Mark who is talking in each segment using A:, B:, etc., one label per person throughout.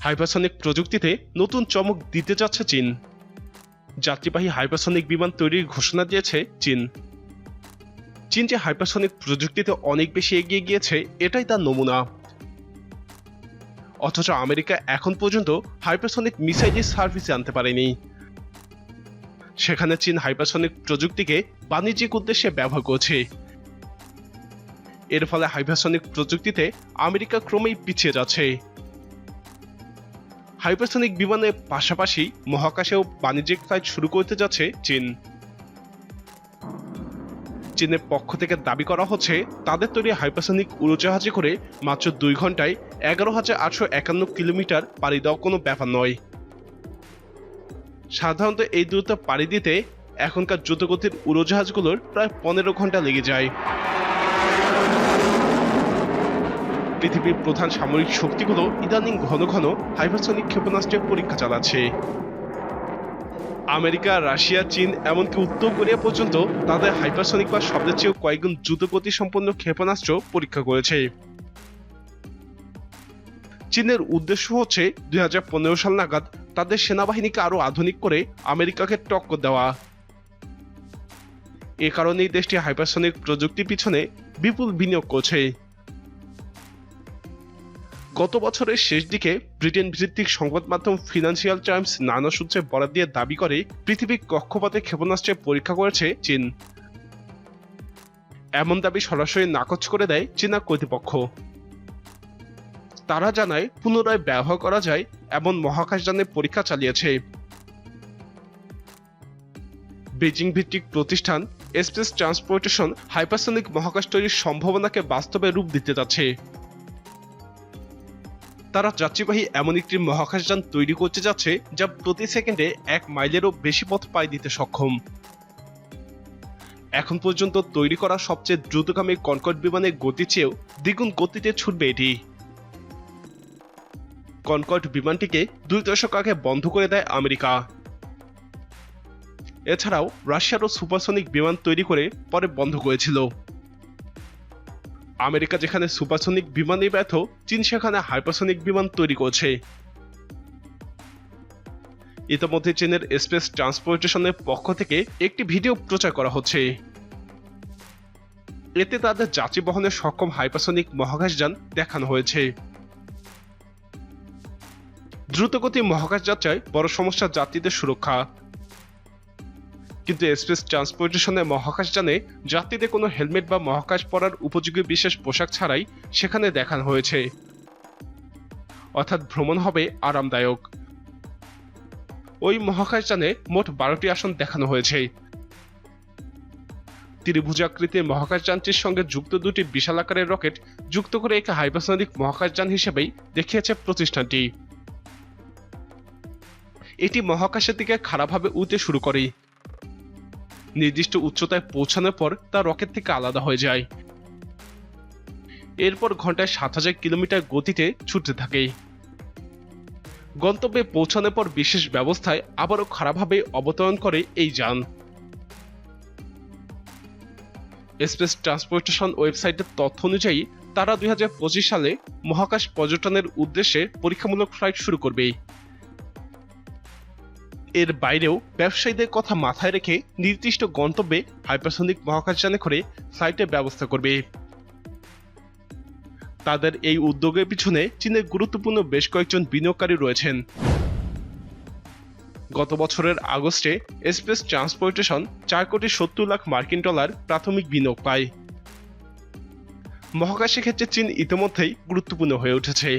A: Hypersonic প্রযুক্তিতে নতুন চমক দিতে যাচ্ছে চীন। যাত্রীবাহী হাইপারসনিক বিমান তৈরির ঘোষণা দিয়েছে চীন। চীন যে হাইপারসনিক প্রযুক্তিতে অনেক বেশি এগিয়ে গিয়েছে, এটাই তার নমুনা। অথচ আমেরিকা এখন পর্যন্ত হাইপারসনিক মিসাইলের সার্ভিসে আনতে পারেনি। সেখানে চীন হাইপারসনিক প্রযুক্তিকে বাণিজ্যিক উদ্দেশ্যে ব্যবহার করছে। এর ফলে হাইপারসনিক প্রযুক্তিতে আমেরিকা ক্রমেই পিছিয়ে যাচ্ছে। হাইপারসনিক বিমানের পাশাপাশি মহাকাশেও বাণিজ্যিক ফ্লাইট শুরু করতে যাচ্ছে চীন। চীনের পক্ষ থেকে দাবি করা হচ্ছে, তাদের তৈরি হাইপারসনিক উড়োজাহাজে করে মাত্র দুই ঘন্টায় এগারো হাজার আটশো একান্ন কিলোমিটার পাড়ি দেওয়া কোনো ব্যাপার নয়। সাধারণত এই দূরত্ব পাড়ি দিতে এখনকার দ্রুতগতির উড়োজাহাজগুলোর প্রায় পনেরো ঘণ্টা লেগে যায়। পৃথিবীর প্রধান সামরিক শক্তিগুলো ইদানিং ঘন ঘন হাইপারসনিক ক্ষেপণাস্ত্রের পরীক্ষা চালাচ্ছে। আমেরিকা, রাশিয়া, চীন এমনকি উত্তর কোরিয়া পর্যন্ত তাদের হাইপারসনিক বা শব্দের চেয়েও কয়েকগুণ দ্রুতগতি সম্পন্ন ক্ষেপণাস্ত্র পরীক্ষা করেছে। চীনের উদ্দেশ্য হচ্ছে দুই হাজার পনেরো সাল নাগাদ তাদের সেনাবাহিনীকে আরও আধুনিক করে আমেরিকাকে টক্কর দেওয়া। এ কারণেই দেশটি হাইপারসনিক প্রযুক্তির পিছনে বিপুল বিনিয়োগ করছে। গত বছরের শেষ দিকে ব্রিটেন ভিত্তিক সংবাদ মাধ্যম ফিনান্সিয়াল টাইমস নানা সূত্রে বরাদ দিয়ে দাবি করে পৃথিবীর কক্ষপথে ক্ষেপণাস্ত্রে পরীক্ষা করেছে চীন। এমন দাবি সরাসরি নাকচ করে দেয় চীনা কর্তৃপক্ষ। তারা জানায়, পুনরায় ব্যবহার করা যায় এমন মহাকাশযানের পরীক্ষা চালিয়েছে। বেজিং ভিত্তিক প্রতিষ্ঠান স্পেস ট্রান্সপোর্টেশন হাইপারসনিক মহাকাশ তৈরির সম্ভাবনাকে বাস্তবে রূপ দিতে যাচ্ছে। তারা যাত্রীবাহী এমন একটি মহাকাশযান তৈরি করতে যাচ্ছে যা প্রতি সেকেন্ডে এক মাইলেরও বেশি পথ পাড়ি দিতে সক্ষম। এখন পর্যন্ত তৈরি করা সবচেয়ে দ্রুতগামী কনকট বিমানের গতি চেয়েও দ্বিগুণ গতিতে ছুটবে এটি। কনকট বিমানটিকে দুই দশক আগে বন্ধ করে দেয় আমেরিকা। এছাড়াও রাশিয়ারও সুপারসনিক বিমান তৈরি করে পরে বন্ধ করেছিল। আমেরিকা যেখানে সুপারসনিক বিমানে ব্যর্থ, চীন সেখানে হাইপারসনিক বিমান তৈরি করছে। ইতিমধ্যে চীনের স্পেস ট্রান্সপোর্টেশনের পক্ষ থেকে একটি ভিডিও প্রচার করা হচ্ছে। এতে তাদের যাত্রী বহনে সক্ষম হাইপারসনিক মহাকাশযান দেখানো হয়েছে। দ্রুতগতি মহাকাশ যাত্রায় বড় সমস্যা যাত্রীদের সুরক্ষা। কিন্তু স্পেস ট্রান্সপোর্টেশনে মহাকাশযানে যাত্রীদের কোনো হেলমেট বা মহাকাশ পরার উপযোগী বিশেষ পোশাক ছাড়াই সেখানে দেখানো হয়েছে। অর্থাৎ ভ্রমণ হবে আরামদায়ক। ওই মহাকাশযানে মোট বারোটি আসন দেখানো হয়েছে। ত্রিভুজাকৃতির মহাকাশযানটির সঙ্গে যুক্ত দুটি বিশাল আকারের রকেট যুক্ত করে একে হাইপারসনিক মহাকাশযান হিসেবেই দেখিয়েছে প্রতিষ্ঠানটি। এটি মহাকাশের দিকে খারাপভাবে উঠতে শুরু করে নির্দিষ্ট উচ্চতায় পৌঁছানোর পর তা রকেট থেকে আলাদা হয়ে যায়। এরপর ঘন্টায় সাত হাজার কিলোমিটার গতিতে ছুটতে থাকে। গন্তব্যে পৌঁছানোর পর বিশেষ ব্যবস্থায় আবারও খারাপভাবে অবতরণ করে এই যান। স্পেস ট্রান্সপোর্টেশন ওয়েবসাইটের তথ্য অনুযায়ী, তারা দুই হাজার পঁচিশ সালে মহাকাশ পর্যটনের উদ্দেশ্যে পরীক্ষামূলক ফ্লাইট শুরু করবে। এর বাইরেও ব্যবসায়ীদের কথা মাথায় রেখে নির্দিষ্ট গন্তব্যে হাইপারসনিক মহাকাশযানে করে ফ্লাইটের ব্যবস্থা করবে। তাদের এই উদ্যোগের পিছনে চীনের গুরুত্বপূর্ণ বেশ কয়েকজন বিনিয়োগকারী রয়েছেন। গত বছরের আগস্টে স্পেস ট্রান্সপোর্টেশন চার কোটি সত্তর লাখ মার্কিন ডলার প্রাথমিক বিনিয়োগ পায়। মহাকাশের ক্ষেত্রে চীন ইতিমধ্যেই গুরুত্বপূর্ণ হয়ে উঠেছে।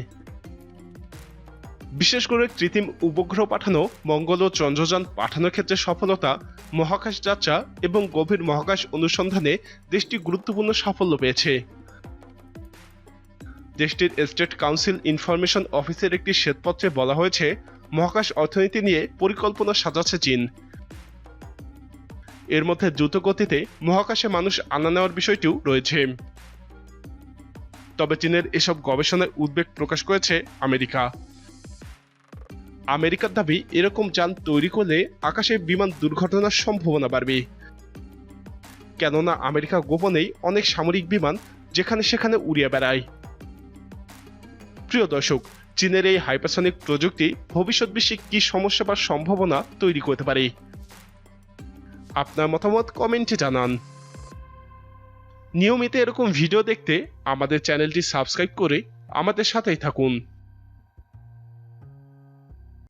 A: বিশেষ করে কৃত্রিম উপগ্রহ পাঠানো, মঙ্গল ও চন্দ্রযান পাঠানোর ক্ষেত্রে সফলতা, মহাকাশ যাত্রা এবং গভীর মহাকাশ অনুসন্ধানে দেশটি গুরুত্বপূর্ণ সাফল্য পেয়েছে। দেশটির স্টেট কাউন্সিল ইনফরমেশন অফিসের একটি শ্বেতপত্রে বলা হয়েছে, মহাকাশ অর্থনীতি নিয়ে পরিকল্পনা সাজাচ্ছে চীন। এর মধ্যে দ্রুত গতিতে মহাকাশে মানুষ আনা নেওয়ার বিষয়টিও রয়েছে। তবে চীনের এসব গবেষণায় উদ্বেগ প্রকাশ করেছে আমেরিকা। আমেরিকার দাবি, এরকম যান তৈরি করলে আকাশে বিমান দুর্ঘটনার সম্ভাবনা বাড়বে। কেননা আমেরিকা গোপনেই অনেক সামরিক বিমান যেখানে সেখানে উড়িয়ে বেড়ায়। প্রিয় দর্শক, চীনের এই হাইপারসনিক প্রযুক্তি ভবিষ্যৎ বিশ্বে কি সমস্যা বা সম্ভাবনা তৈরি করতে পারে? আপনার মতামত কমেন্টে জানান। নিয়মিত এরকম ভিডিও দেখতে আমাদের চ্যানেলটি সাবস্ক্রাইব করে আমাদের সাথেই থাকুন।